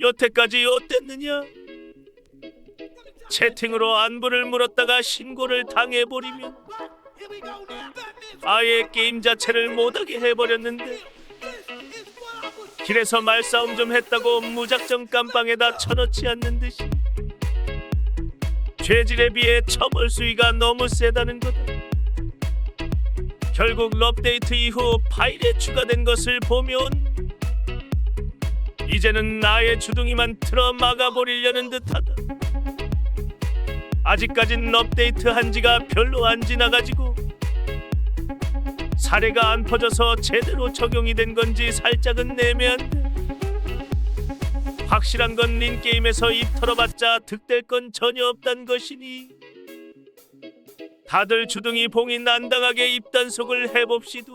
여태까지 어땠느냐? 채팅으로 안부를 물었다가 신고를 당해버리면 아예 게임 자체를 못하게 해버렸는데 길에서 말싸움 좀 했다고 무작정 깜빵에다 쳐넣지 않는 듯이 죄질에 비해 처벌 수위가 너무 세다는 거다. 결국 업데이트 이후 파일에 추가된 것을 보면 이제는 나의 주둥이만 틀어 막아버리려는 듯하다. 아직까진 업데이트 한 지가 별로 안 지나가지고 사례가 안 퍼져서 제대로 적용이 된 건지 살짝은 내면한데 확실한 건 린게임에서 입 털어봤자 득될 건 전혀 없단 것이니 다들 주둥이 봉인 안 당하게 입단속을 해봅시다.